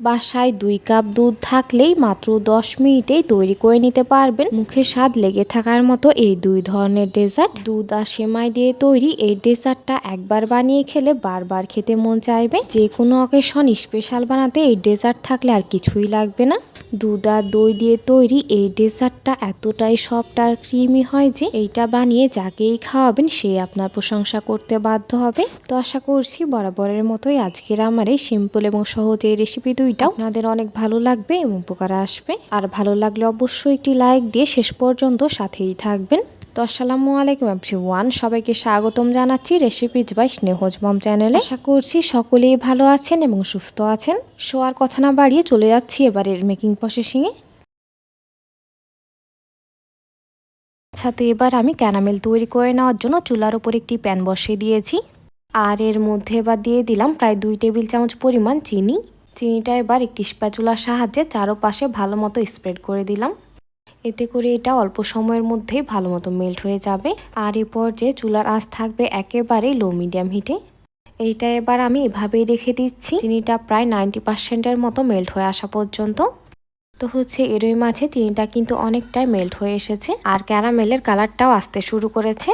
বাসায় দুই কাপ দুধ থাকলেই মাত্র দশ মিনিটেই তৈরি করে নিতে পারবেন। মুখে স্বাদ লেগে থাকার মতো এই দুই ধরনের ডেজার্ট। দুধ আর সেমাই দিয়ে তৈরি এই ডেজার্টটা একবার বানিয়ে খেলে বারবার খেতে মন চাইবে। যে কোনো অকেশন স্পেশাল বানাতে এই ডেজার্ট থাকলে আর কিছুই লাগবে না। দুধ আর দই দিয়ে তৈরি এই ডেজার্টটা এতটাই সফট আর ক্রিমি হয় যে এইটা বানিয়ে যাকেই খাওয়াবেন সে আপনার প্রশংসা করতে বাধ্য হবে। তো আশা করছি বরাবরের মতোই আজকের আমার এই সিম্পল এবং সহজ এই রেসিপি দুইটাও আপনাদের অনেক ভালো লাগবে এবং উপকারে আসবে। আর ভালো লাগলে অবশ্যই একটি লাইক দিয়ে শেষ পর্যন্ত সাথেই থাকবেন। তো আসসালামু আলাইকুম ওয়ান সবাইকে স্বাগতম জানাচ্ছি রেসিপিজ বাই স্নেহজ মম চ্যানেলে। আশা করছি সকলেই ভালো আছেন এবং সুস্থ আছেন। শোয়ার কথা না বাড়িয়ে চলে যাচ্ছি এবারের মেকিং প্রসেসিংয়ে আচ্ছা তো এবার আমি ক্যারামেল তৈরি করে নেওয়ার জন্য চুলার উপর একটি প্যান বসিয়ে দিয়েছি। আর এর মধ্যে এবার দিয়ে দিলাম প্রায় দুই টেবিল চামচ পরিমাণ চিনি। চিনিটা এবার একটি স্প্যাচুলার সাহায্যে চারোপাশে ভালো মতো স্প্রেড করে দিলাম। এতে করে এটা অল্প সময়ের মধ্যেই ভালো মতো মেল্ট হয়ে যাবে। আর এরপর যে চুলার আঁচ থাকবে একেবারেই লো মিডিয়াম হিটে এইটা এবার আমি এভাবেই রেখে দিচ্ছি। চিনিটা প্রায় নাইনটি পার্সেন্টের মতো মেল্ট হয়ে আসা পর্যন্ত। তো হচ্ছে এরই মাঝে চিনিটা কিন্তু অনেকটাই মেল্ট হয়ে এসেছে। আর ক্যারামেলের কালারটাও আসতে শুরু করেছে।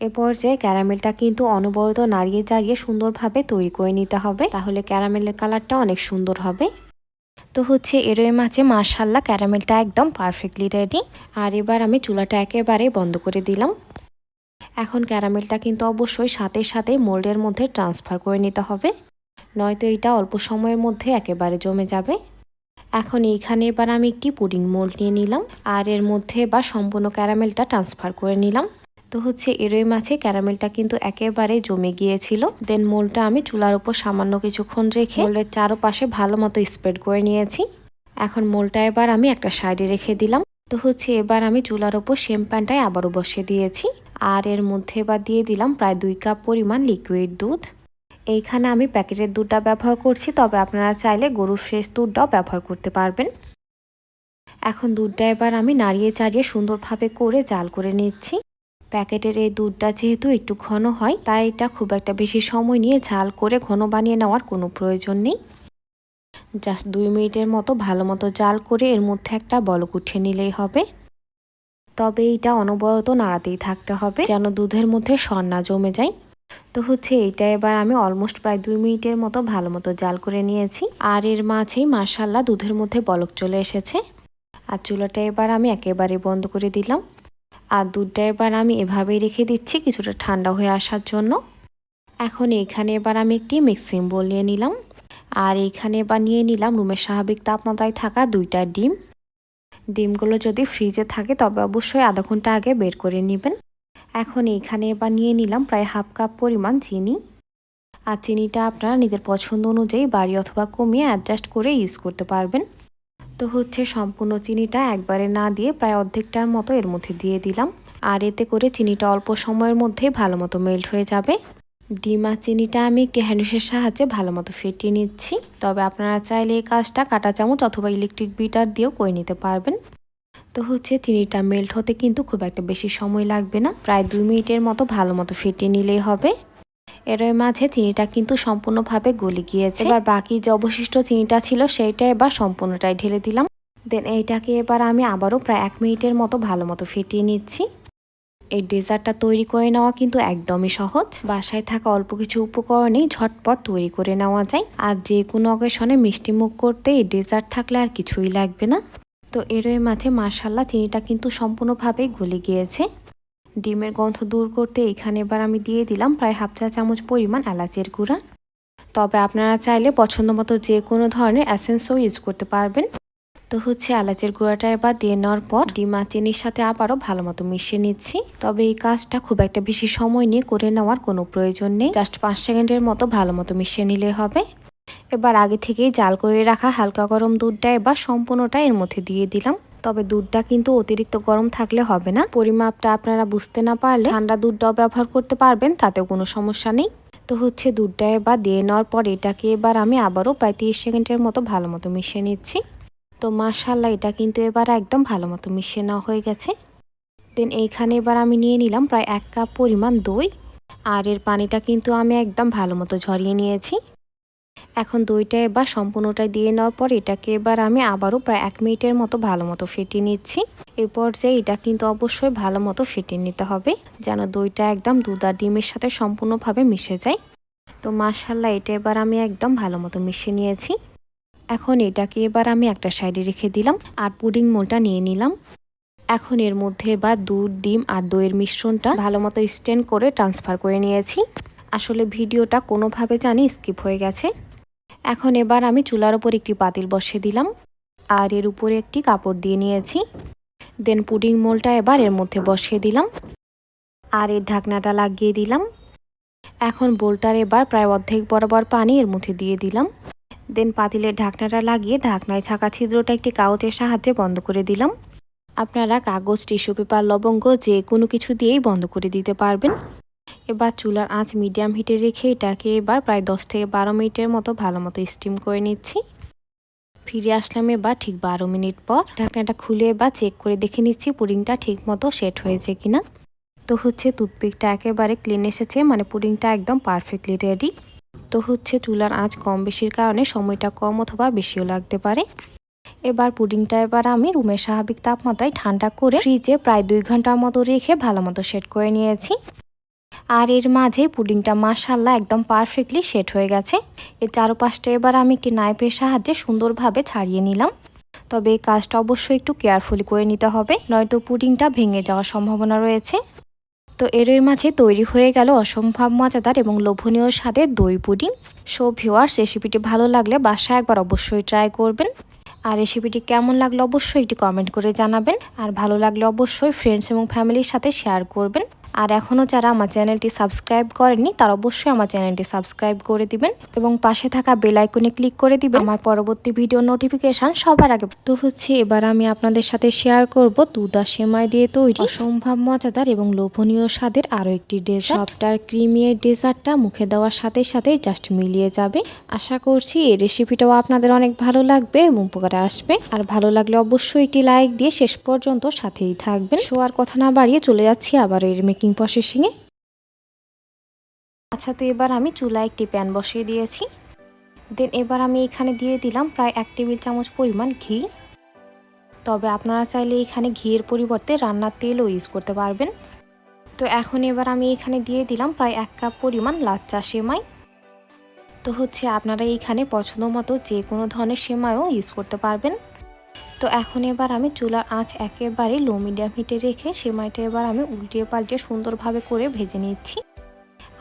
এ পর্যায়ে ক্যারামেলটা কিন্তু অনবরত নাড়িয়ে চাড়িয়ে সুন্দরভাবে তৈরি করে নিতে হবে। তাহলে ক্যারামেলের কালারটা অনেক সুন্দর হবে। তো হচ্ছে এরই মাঝে মার্শাল্লাহ ক্যারামেলটা একদম পারফেক্টলি রেডি আর এবার আমি চুলাটা একেবারে বন্ধ করে দিলাম। এখন ক্যারামেলটা কিন্তু অবশ্যই সাথে সাথে মোল্ডের মধ্যে ট্রান্সফার করে নিতে হবে। নয়তো এটা অল্প সময়ের মধ্যে একেবারে জমে যাবে। এখন এইখানে এবার আমি একটি পুডিং মোল্ড নিয়ে নিলাম। আর এর মধ্যে বা সম্পূর্ণ ক্যারামেলটা ট্রান্সফার করে নিলাম। তো হচ্ছে এরই মাঝে ক্যারামেলটা কিন্তু একেবারে জমে গিয়েছিল। দেন মোলটা আমি চুলার উপর সামান্য কিছুক্ষণ রেখে মোলের চারোপাশে ভালো মতো স্প্রেড করে নিয়েছি। এখন মোলটা এবার আমি একটা সাইডে রেখে দিলাম। তো হচ্ছে এবার আমি চুলার ওপর সেম প্যানটাই আবারও বসিয়ে দিয়েছি। আর এর মধ্যে এবার দিয়ে দিলাম প্রায় দুই কাপ পরিমাণ লিকুইড দুধ। এইখানে আমি প্যাকেটের দুধটা ব্যবহার করছি, তবে আপনারা চাইলে গরুর ফ্রেশ দুধটাও ব্যবহার করতে পারবেন। এখন দুধটা এবার আমি নাড়িয়ে চাড়িয়ে সুন্দরভাবে করে জাল করে নিচ্ছি। প্যাকেটের এই দুধটা যেহেতু একটু ঘন হয়, তাই এটা খুব একটা বেশি সময় নিয়ে ঝাল করে ঘন বানিয়ে নেওয়ার কোনো প্রয়োজন নেই। জাস্ট দুই মিনিটের মতো ভালো মতো জাল করে এর মধ্যে একটা বলক উঠিয়ে নিলেই হবে। তবে এইটা অনবরত নাড়াতেই থাকতে হবে, যেন দুধের মধ্যে সন্না জমে যায়। তো হচ্ছে এইটা এবার আমি অলমোস্ট প্রায় দুই মিনিটের মতো ভালো মতো জাল করে নিয়েছি, আর এর মাঝেই মার্শাল্লাহ দুধের মধ্যে বলক চলে এসেছে। আর চুলাটা এবার আমি একেবারে বন্ধ করে দিলাম। আর দুধটা এবার আমি এভাবেই রেখে দিচ্ছি কিছুটা ঠান্ডা হয়ে আসার জন্য। এখন এইখানে এবার আমি একটি মিক্সিং বোল নিয়ে নিলাম। আর এইখানে এবার নিয়ে নিলাম রুমের স্বাভাবিক তাপমাত্রায় থাকা দুইটা ডিম। ডিমগুলো যদি ফ্রিজে থাকে, তবে অবশ্যই আধা ঘণ্টা আগে বের করে নেবেন। এখন এইখানে এবার নিয়ে নিলাম প্রায় হাফ কাপ পরিমাণ চিনি। আর চিনিটা আপনারা নিজের পছন্দ অনুযায়ী বাড়ি অথবা কমিয়ে অ্যাডজাস্ট করে ইউজ করতে পারবেন। তো হচ্ছে সম্পূর্ণ চিনিটা একবারে না দিয়ে প্রায় অর্ধেকটার মতো এর মধ্যে দিয়ে দিলাম। আর এতে করে চিনিটা অল্প সময়ের মধ্যে ভালো মতো মেল্ট হয়ে যাবে। ডিম চিনিটা আমি একটি হ্যান্ডুসের সাহায্যে ভালো মতো ফেটিয়ে নিচ্ছি। তবে আপনারা চাইলে এই কাজটা কাটা চামচ অথবা ইলেকট্রিক বিটার দিয়েও করে নিতে পারবেন। তো হচ্ছে চিনিটা মেল্ট হতে কিন্তু খুব একটা বেশি সময় লাগবে না। প্রায় দুই মিনিটের মতো ভালো মতো ফেটিয়ে নিলেই হবে। এর মাঝে চিনিটা কিন্তু সম্পূর্ণভাবে গলে গিয়েছে। এবার বাকি যে অবশিষ্ট চিনিটা ছিল সেইটা এবার সম্পূর্ণটাই ঢেলে দিলাম। দেন এইটাকে এবার আমি আবারও প্রায় এক মিনিটের মতো ভালো মতো ফেটিয়ে নিচ্ছি। এই ডেজার্টটা তৈরি করে নেওয়া কিন্তু একদমই সহজ। বাসায় থাকা অল্প কিছু উপকরণেই ঝটপট তৈরি করে নেওয়া যায়। আর যে কোনো অকেশনে মিষ্টি মুখ করতে এই ডেজার্ট থাকলে আর কিছুই লাগবে না। তো এর মাঝে মার্শাল্লাহ চিনিটা কিন্তু সম্পূর্ণভাবেই গলে গিয়েছে। ডিমের গন্ধ দূর করতে এখানে এবার আমি দিয়ে দিলাম প্রায় হাফ চা চামচ পরিমাণ এলাচের গুঁড়া। তবে আপনারা চাইলে পছন্দ মতো যে কোনো ধরনের অ্যাসেন্সও ইউজ করতে পারবেন। তো হচ্ছে এলাচের গুঁড়াটা এবার দিয়ে নেওয়ার পর ডিম আর চিনির সাথে আবারও ভালো মতো মিশিয়ে নিচ্ছি। তবে এই কাজটা খুব একটা বেশি সময় নিয়ে করে নেওয়ার কোনো প্রয়োজন নেই। জাস্ট পাঁচ সেকেন্ডের মতো ভালো মতো মিশিয়ে নিলে হবে। এবার আগে থেকেই জাল করে রাখা হালকা গরম দুধটা এবার সম্পূর্ণটা এর মধ্যে দিয়ে দিলাম। তবে দুধটা কিন্তু অতিরিক্ত গরম থাকলে হবে না। পরিমাপটা আপনারা বুঝতে না পারলে ঠান্ডা দুধটাও ব্যবহার করতে পারবেন, তাতেও কোনো সমস্যা নেই। তো হচ্ছে দুধটা এবার দিয়ে নেওয়ার পর এটাকে এবার আমি আবারও প্রায় তিরিশ সেকেন্ডের মতো ভালো মতো মিশিয়ে নিচ্ছি। তো মার্শাল্লাহ এটা কিন্তু এবার একদম ভালো মতো মিশিয়ে নেওয়া হয়ে গেছে। দেন এইখানে এবার আমি নিয়ে নিলাম প্রায় এক কাপ পরিমাণ দই। আর এর পানিটা কিন্তু আমি একদম ভালো মতো ঝরিয়ে নিয়েছি। এখন দইটা এবার সম্পূর্ণটা দিয়ে নেওয়ার পর এটাকে এবার আমি আবারও প্রায় এক মিনিটের মতো ভালো মতো ফেটিয়ে নিচ্ছি। এই পর্যায়ে এটা কিন্তু অবশ্যই ভালো মতো ফেটিয়ে নিতে হবে, যেন দইটা একদম দুধ আর ডিমের সাথে সম্পূর্ণভাবে মিশে যায়। তো মার্শাল্লাহ এটা এবার আমি একদম ভালো মতো মিশিয়ে নিয়েছি। এখন এটাকে এবার আমি একটা সাইডে রেখে দিলাম আর পুডিং মোলটা নিয়ে নিলাম। এখন এর মধ্যে এবার দুধ, ডিম আর দইয়ের মিশ্রণটা ভালো মতো স্টেন করে ট্রান্সফার করে নিয়েছি। আসলে ভিডিওটা কোনোভাবে জানি স্কিপ হয়ে গেছে। এখন এবার আমি চুলার ওপর একটি পাতিল বসিয়ে দিলাম, আর এর উপরে একটি কাপড় দিয়ে নিয়েছি। দেন পুডিং মোলটা এবার এর মধ্যে বসিয়ে দিলাম, আর এর ঢাকনাটা লাগিয়ে দিলাম। এখন বোলটার এবার প্রায় অর্ধেক বরাবর পানি এর মধ্যে দিয়ে দিলাম। দেন পাতিলের ঢাকনাটা লাগিয়ে ঢাকনায় থাকা ছিদ্রটা একটি কাগজের সাহায্যে বন্ধ করে দিলাম। আপনারা কাগজ, টিস্যু পেপার, লবঙ্গ যে কোনো কিছু দিয়েই বন্ধ করে দিতে পারবেন। এবার চুলার আঁচ মিডিয়াম হিটে রেখে এটাকে এবার প্রায় দশ থেকে বারো মিনিটের মতো ভালো মতো স্টিম করে নিচ্ছি। ফিরে আসলাম এবার ঠিক বারো মিনিট পর। ঢাকনাটা খুলে এবার চেক করে দেখে নিচ্ছি পুডিংটা ঠিক মতো সেট হয়েছে কিনা। তো হচ্ছে টুথপিকটা একেবারে ক্লিন এসেছে মানে পুডিংটা একদম পারফেক্টলি রেডি তো হচ্ছে চুলার আঁচ কম বেশির কারণে সময়টা কম অথবা বেশিও লাগতে পারে। এবার পুডিংটা এবার আমি রুমের স্বাভাবিক তাপমাত্রায় ঠান্ডা করে ফ্রিজে প্রায় দুই ঘণ্টার মতো রেখে ভালো মতো সেট করে নিয়েছি। আর এর মাঝে পুডিংটা মাসাল্লাহ একদম পারফেক্টলি সেট হয়ে গেছে। এর চারপাশটা এবার আমি একটি নাইফের সাহায্যে সুন্দরভাবে ছাড়িয়ে নিলাম। তবে এই কাজটা অবশ্যই একটু কেয়ারফুলি করে নিতে হবে, নয়তো পুডিংটা ভেঙে যাওয়ার সম্ভাবনা রয়েছে। তো এরই মাঝে তৈরি হয়ে গেল অসম্ভব মজাদার এবং লোভনীয় স্বাদের দই পুডিং। সো ভিওয়ার্স রেসিপিটি ভালো লাগলে বাসায় একবার অবশ্যই ট্রাই করবেন। আর রেসিপিটি কেমন লাগল অবশ্যই একটি কমেন্ট করে জানাবেন। আর ভালো লাগলে অবশ্যই ফ্রেন্ডস এবং ফ্যামিলির সাথে শেয়ার করবেন। আর এখনও যারা আমার চ্যানেলটি সাবস্ক্রাইব করেননি, তারা অবশ্যই আমার চ্যানেলটি সাবস্ক্রাইব করে দিবেন এবং পাশে থাকা বেল আইকনে ক্লিক করে দিবেন। আমার পরবর্তী ভিডিও নোটিফিকেশন সবার আগে তো হচ্ছে এবার আমি আপনাদের সাথে শেয়ার করব দুধা সেমাই দিয়ে তৈরি। অসম্ভব মজাদার এবং লোভনীয় স্বাদের আরও একটি ডেজার্ট। সফটার ক্রিমি ডেজার্টটা মুখে দেওয়ার সাথে সাথে জাস্ট মিলিয়ে যাবে। আশা করছি এই রেসিপিটাও আপনাদের অনেক ভালো লাগবে এবং উপকারে আসবে। আর ভালো লাগলে অবশ্যই একটি লাইক দিয়ে শেষ পর্যন্ত সাথেই থাকবেন। শো আর কথা না বাড়িয়ে চলে যাচ্ছি আবার এর মেকিং প্রসেসিংয়ে আচ্ছা তো এবার আমি চুলায় একটি প্যান বসিয়ে দিয়েছি। দেন এবার আমি এখানে দিয়ে দিলাম প্রায় এক টেবিল চামচ পরিমাণ ঘি। তবে আপনারা চাইলে এখানে ঘিয়ের পরিবর্তে রান্নার তেলও ইউজ করতে পারবেন। তো এখন এবার আমি এখানে দিয়ে দিলাম প্রায় এক কাপ পরিমাণ লাচ্চা সেমাই। তো হচ্ছে আপনারা এইখানে পছন্দ মতো যে কোনো ধরনের সেমাইও ইউজ করতে পারবেন। তো এখন এবার আমি চুলার আঁচ একেবারে লো মিডিয়াম হিটে রেখে সেমাইটা এবার আমি উল্টিয়ে পাল্টিয়ে সুন্দরভাবে করে ভেজে নিচ্ছি।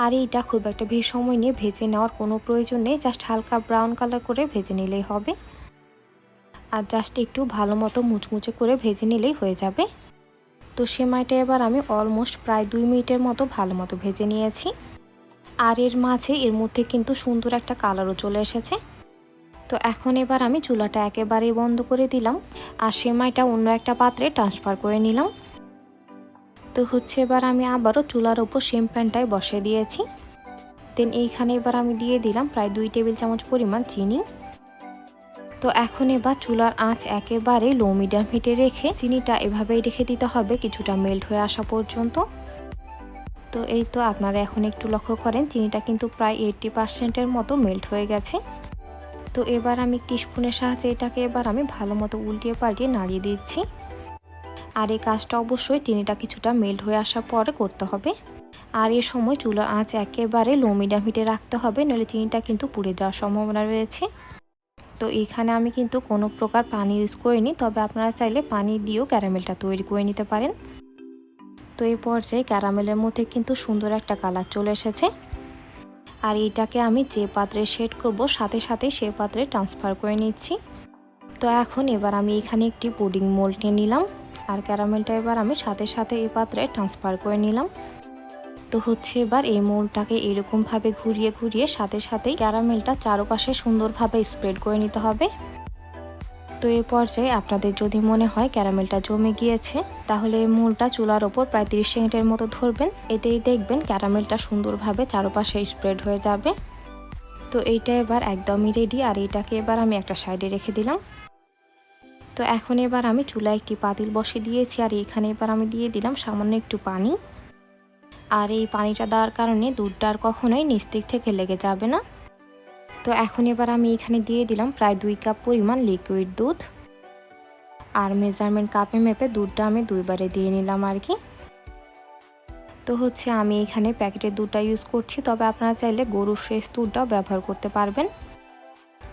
আর এইটা খুব একটা বেশি সময় নিয়ে ভেজে নেওয়ার কোনো প্রয়োজন নেই, জাস্ট হালকা ব্রাউন কালার করে ভেজে নিলেই হবে। আর জাস্ট একটু ভালো মতো মুচমুচে করে ভেজে নিলেই হয়ে যাবে। তো সেমাইটা এবার আমি অলমোস্ট প্রায় দুই মিনিটের মতো ভালো মতো ভেজে নিয়েছি। আর এর মাঝে এর মধ্যে কিন্তু সুন্দর একটা কালারও চলে এসেছে। তো এখন এবার আমি চুলাটা একেবারেই বন্ধ করে দিলাম আর সেমাইটা অন্য একটা পাত্রে ট্রান্সফার করে নিলাম। তো হচ্ছে এবার আমি আবারও চুলার ওপর সেম প্যানটায় বসে দিয়েছি। দেন এইখানে এবার আমি দিয়ে দিলাম প্রায় দুই টেবিল চামচ পরিমাণ চিনি। তো এখন এবার চুলার আঁচ একেবারে লো মিডিয়াম হিটে রেখে চিনিটা এভাবেই রেখে দিতে হবে কিছুটা মেল্ট হয়ে আসা পর্যন্ত। তো এই তো আপনারা এখন একটু লক্ষ্য করেন, চিনিটা কিন্তু প্রায় এইটটি পার্সেন্টের মতো মেল্ট হয়ে গেছে। তো এবার আমি একটি স্পুনের সাহায্যে এটাকে এবার আমি ভালো মতো উল্টিয়ে পাল্টিয়ে নাড়িয়ে দিচ্ছি। আর এই কাজটা অবশ্যই চিনিটা কিছুটা মেল্ট হয়ে আসার পরে করতে হবে। আর এ সময় চুলার আঁচ একেবারে লো মিডিয়াম হিটে রাখতে হবে নইলে চিনিটা কিন্তু পুড়ে যাওয়ার সম্ভাবনা রয়েছে। তো এখানে আমি কিন্তু কোনো প্রকার পানি ইউজ করিনি, তবে আপনারা চাইলে পানি দিয়েও ক্যারামেলটা তৈরি করে নিতে পারেন। তো এই পর্যায়ে ক্যারামেলের মধ্যে কিন্তু সুন্দর একটা কালার চলে এসেছে। আর এইটাকে আমি যে পাত্রে সেট করব, সাথে সাথে সে পাত্রে ট্রান্সফার করে নিচ্ছি। তো এখন এবার আমি এখানে একটি পুডিং মোল্ড নিয়ে নিলাম, আর ক্যারামেলটা এবার আমি সাথে সাথে এই পাত্রে ট্রান্সফার করে নিলাম। তো হচ্ছে এবার এই মোলটাকে এরকমভাবে ঘুরিয়ে ঘুরিয়ে সাথে সাথেই ক্যারামেলটা চারপাশে সুন্দরভাবে স্প্রেড করে নিতে হবে। তো এই পর্যায়ে আপনাদের যদি মনে হয় ক্যারামেলটা জমে গিয়েছে, তাহলে মোলটা চুলার ওপর প্রায় তিরিশ সেকেন্ডের মতো ধরবেন। এতেই দেখবেন ক্যারামেলটা সুন্দরভাবে চারপাশে স্প্রেড হয়ে যাবে। তো এইটা এবার একদমই রেডি আর এইটাকে এবার আমি একটা সাইডে রেখে দিলাম। তো এখন এবার আমি চুলায় একটি পাতিল বসে দিয়েছি, আর এখানে এবার আমি দিয়ে দিলাম সামান্য একটু পানি। আর এই পানিটা দেওয়ার কারণে দুধটা আর কখনোই নিচ দিক থেকে লেগে যাবে না। তো এখন এবার আমি এখানে দিয়ে দিলাম প্রায় দুই কাপ পরিমাণ লিকুইড দুধ আর মেজারমেন্ট কাপে মেপে দুধটা আমি দুইবারে দিয়ে নিলাম আর কি। তো হচ্ছে আমি এখানে প্যাকেটের দুধটা ইউজ করছি, তবে আপনারা চাইলে গরুর ফ্রেশ দুধটাও ব্যবহার করতে পারবেন।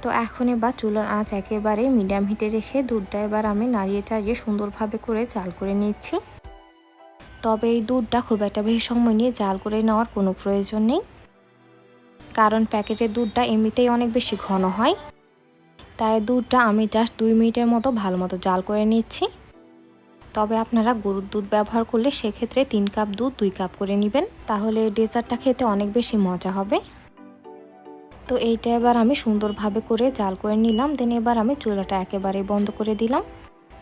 তো এখন এবার চুলার আঁচ একেবারে মিডিয়াম হিটে রেখে দুধটা এবার আমি নাড়িয়ে চাড়িয়ে সুন্দরভাবে করে চাল করে নিচ্ছি। তবে এই দুধটা খুব একটা বেশি সময় নিয়ে জাল করে নেওয়ার কোনো প্রয়োজন নেই। কারণ প্যাকেটের দুধটা এমনিতেই অনেক বেশি ঘন হয়। তাই দুধটা আমি জাস্ট দুই মিনিটের মতো ভালো মতো জাল করে নিচ্ছি। তবে আপনারা গরুর দুধ ব্যবহার করলে সেক্ষেত্রে তিন কাপ দুধ, দুই কাপ করে নেবেন। তাহলে ডেজার্টটা খেতে অনেক বেশি মজা হবে। তো এইটা এবার আমি সুন্দরভাবে করে জাল করে নিলাম। দেন এবার আমি চুলাটা একেবারে বন্ধ করে দিলাম।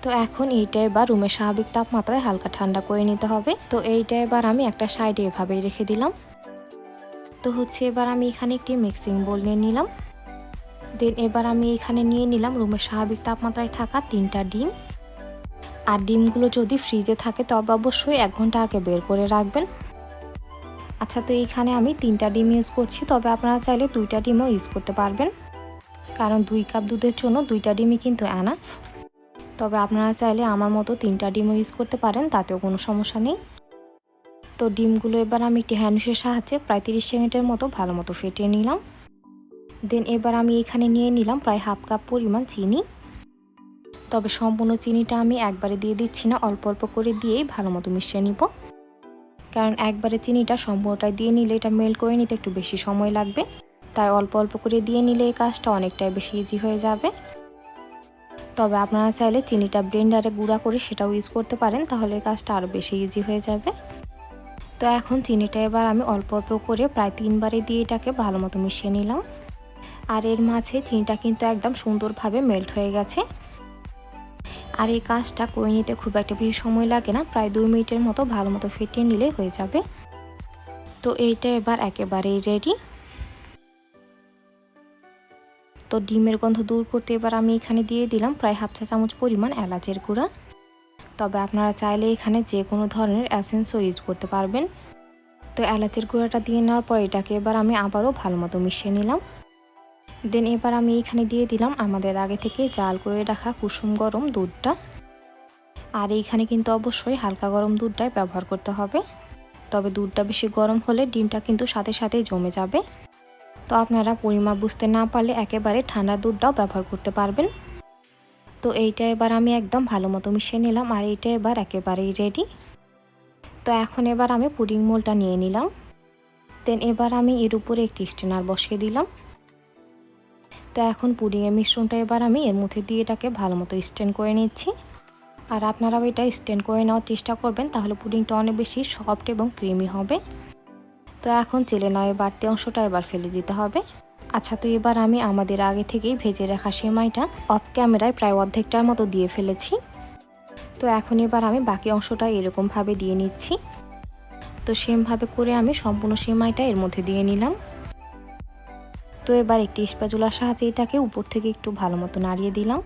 তো এখন এইটা এবার রুমের স্বাভাবিক তাপমাত্রায় হালকা ঠান্ডা করে নিতে হবে। তো এইটা এবার আমি একটা সাইডে এভাবেই রেখে দিলাম। তো হচ্ছে এবার আমি এখানে একটি মিক্সিং বোল নিয়ে নিলাম। দেন এবার আমি এখানে নিয়ে নিলাম রুমের স্বাভাবিক তাপমাত্রায় থাকা তিনটা ডিম। আর ডিমগুলো যদি ফ্রিজে থাকে তবে অবশ্যই এক ঘণ্টা আগে বের করে রাখবেন। আচ্ছা তো এইখানে আমি তিনটা ডিম ইউজ করছি, তবে আপনারা চাইলে দুইটা ডিমও ইউজ করতে পারবেন। কারণ দুই কাপ দুধের জন্য দুইটা ডিমই কিন্তু অ্যানাফ তবে আপনারা চাইলে আমার মতো তিনটা ডিমও ইউজ করতে পারেন, তাতেও কোনো সমস্যা নেই। তো ডিমগুলো এবার আমি একটি হ্যান্ডসের সাহায্যে প্রায় তিরিশ সেকেন্ডের মতো ভালো মতো ফেটিয়ে নিলাম। দেন এবার আমি এখানে নিয়ে নিলাম প্রায় হাফ কাপ পরিমাণ চিনি। তবে সম্পূর্ণ চিনিটা আমি একবারে দিয়ে দিচ্ছি না, অল্প অল্প করে দিয়েই ভালো মতো মিশিয়ে নিব। কারণ একবারে চিনিটা সম্পূর্ণটাই দিয়ে নিলে এটা মেল্ট করে নিতে একটু বেশি সময় লাগবে। তাই অল্প অল্প করে দিয়ে নিলে এই কাজটা অনেকটাই বেশি ইজি হয়ে যাবে। তবে আপনারা চাইলে চিনিটা ব্লেন্ডারে গুঁড়া করে সেটাও ইউজ করতে পারেন, তাহলে এই কাজটা আরও বেশি ইজি হয়ে যাবে। তো এখন চিনিটা এবার আমি অল্প অল্প করে প্রায় তিনবারে দিয়ে এটাকে ভালো মতো মিশিয়ে নিলাম। আর এর মাঝে চিনিটা কিন্তু একদম সুন্দরভাবে মেল্ট হয়ে গেছে। আর এই কাজটা করে নিতে খুব একটা বেশি সময় লাগে না, প্রায় দুই মিনিটের মতো ভালো মতো ফেটিয়ে নিলে হয়ে যাবে। তো এইটা এবার একেবারেই রেডি তো ডিমের গন্ধ দূর করতে এবার আমি এখানে দিয়ে দিলাম প্রায় হাফ চা চামচ পরিমাণ এলাচের গুঁড়া। তবে আপনারা চাইলে এখানে যে কোনো ধরনের অ্যাসেন্সও ইউজ করতে পারবেন। তো এলাচের গুঁড়াটা দিয়ে নেওয়ার পর এটাকে এবার আমি আবারও ভালো মতো মিশিয়ে নিলাম। দেন এবার আমি এখানে দিয়ে দিলাম আমাদের আগে থেকে জাল করে রাখা কুসুম গরম দুধটা। আর এইখানে কিন্তু অবশ্যই হালকা গরম দুধটাই ব্যবহার করতে হবে। তবে দুধটা বেশি গরম হলে ডিমটা কিন্তু সাথে সাথে জমে যাবে। তো আপনারা পরিমাপ বুঝতে না পারলে একেবারে ঠান্ডা দুধটাও ব্যবহার করতে পারবেন। তো এইটা এবার আমি একদম ভালো মতো মিশিয়ে নিলাম আর এইটা এবার একেবারেই রেডি তো এখন এবার আমি পুডিং মোলটা নিয়ে নিলাম। দেন এবার আমি এর উপরে একটি স্টেনার বসিয়ে দিলাম। তো এখন পুডিংয়ের মিশ্রণটা এবার আমি এর মধ্যে দিয়ে এটাকে ভালো মতো স্ট্যান্ড করে নিচ্ছি। আর আপনারাও এটা স্ট্যান্ড করে নেওয়ার চেষ্টা করবেন, তাহলে পুডিংটা অনেক বেশি সফট এবং ক্রিমি হবে। তো এখন চেলে নয় বাড়তি অংশটা এবার ফেলে দিতে হবে। আচ্ছা তো এবার আমি আমাদের আগে থেকেই ভেজে রাখা সেমাইটা অফ ক্যামেরায় প্রায় অর্ধেকটার মতো দিয়ে ফেলেছি। তো এখন এবার আমি বাকি অংশটা এরকমভাবে দিয়ে নিচ্ছি। তো সেমভাবে করে আমি সম্পূর্ণ সেমাইটা এর মধ্যে দিয়ে নিলাম। তো এবার একটি স্প্যাচুলার সাহায্যে এটাকে উপর থেকে একটু ভালো মতো নাড়িয়ে দিলাম।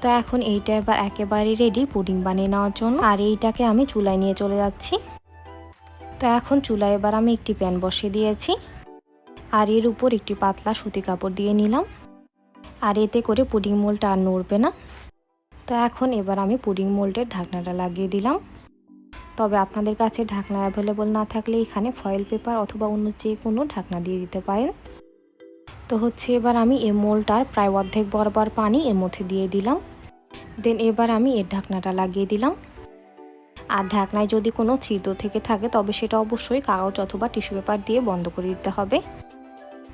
তো এখন এইটা এবার একেবারে রেডি পুডিং বানিয়ে নেওয়ার জন্য। আর এইটাকে আমি চুলায় নিয়ে চলে যাচ্ছি। তো এখন চুলায় এবার আমি একটি প্যান বসিয়ে দিয়েছি। আর এর উপর একটি পাতলা সুতি কাপড় দিয়ে নিলাম। আর এতে করে পুডিং মোলটা আর নড়বে না। তো এখন এবার আমি পুডিং মোল্ডের ঢাকনাটা লাগিয়ে দিলাম। তবে আপনাদের কাছে ঢাকনা অ্যাভেলেবল না থাকলে এখানে ফয়েল পেপার অথবা অন্য যে কোনো ঢাকনা দিয়ে দিতে পারেন। তো হচ্ছে এবার আমি এ মোলটার প্রায় অর্ধেক বরাবর পানি এর মধ্যে দিয়ে দিলাম। দেন এবার আমি এর ঢাকনাটা লাগিয়ে দিলাম। আর ঢাকনায় যদি কোনো ছিদ্র থেকে থাকে তবে সেটা অবশ্যই কাগজ অথবা টিস্যু পেপার দিয়ে বন্ধ করে দিতে হবে।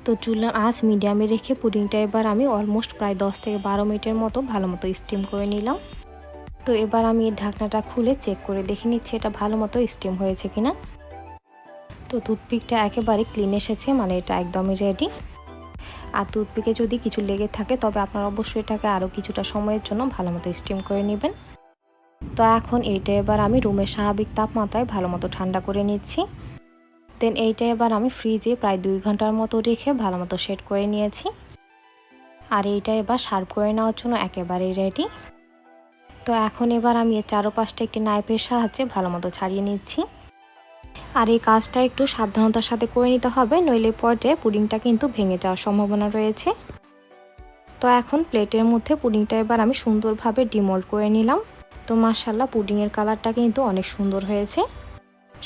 তো চুলা আঁচ মিডিয়ামে রেখে পুডিংটা এবার আমি অলমোস্ট প্রায় দশ থেকে বারো মিনিটের মতো ভালো মতো স্টিম করে নিলাম। তো এবার আমি ঢাকনাটা খুলে চেক করে দেখে নিচ্ছি এটা ভালো মতো স্টিম হয়েছে কিনা। তো টুথপিকটা একেবারে ক্লিন এসেছে মানে এটা একদমই রেডি আর টুথপিকে যদি কিছু লেগে থাকে, তবে আপনারা অবশ্যই এটাকে আরও কিছুটা সময়ের জন্য ভালো মতো স্টিম করে নেবেন। তো এখন এটা এবার আমি রুমের স্বাভাবিক তাপমাত্রায় ভালো মতো ঠান্ডা করে নিচ্ছি। দেন এইটা এবার আমি ফ্রিজে প্রায় দুই ঘণ্টার মতো রেখে ভালো মতো সেট করে নিয়েছি। আর এইটা এবার সার্ভ করে নেওয়ার জন্য একেবারেই রেডি তো এখন এবার আমি এর চারোপাশটা একটি নাইফের সাহায্যে ভালো মতো ছাড়িয়ে নিচ্ছি। আর এই কাজটা একটু সাবধানতার সাথে করে নিতে হবে, নইলে পর্যায়ে পুডিংটা কিন্তু ভেঙে যাওয়ার সম্ভাবনা রয়েছে। তো এখন প্লেটের মধ্যে পুডিংটা এবার আমি সুন্দরভাবে ডিমোল্ড করে নিলাম। তো মার্শাল্লাহ পুডিংয়ের কালারটা কিন্তু অনেক সুন্দর হয়েছে।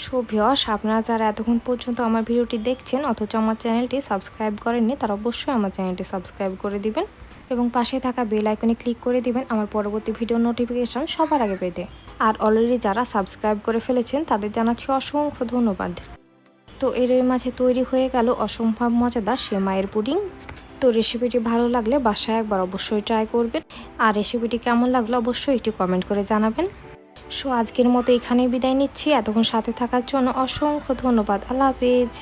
সো ভিওয়ার্স আপনারা যারা এতক্ষণ পর্যন্ত আমার ভিডিওটি দেখছেন, অথচ আমার চ্যানেলটি সাবস্ক্রাইব করেননি, তারা অবশ্যই আমার চ্যানেলটি সাবস্ক্রাইব করে দিবেন এবং পাশে থাকা বেল আইকনে ক্লিক করে দিবেন, আমার পরবর্তী ভিডিও নোটিফিকেশন সবার আগে পেতে। আর অলরেডি যারা সাবস্ক্রাইব করে ফেলেছেন, তাদের জানাচ্ছি অসংখ্য ধন্যবাদ। তো এর মাঝে তৈরি হয়ে গেল অসম্ভব মজাদার সেমাইয়ের পুডিং। তো রেসিপিটি ভালো লাগলে বাসায় একবার অবশ্যই ট্রাই করবেন। আর রেসিপিটি কেমন লাগল অবশ্যই একটু কমেন্ট করে জানাবেন। সো আজকের মতো এখানেই বিদায় নিচ্ছি। এতক্ষণ সাথে থাকার জন্য অসংখ্য ধন্যবাদ। আল্লাহ হাফেজ।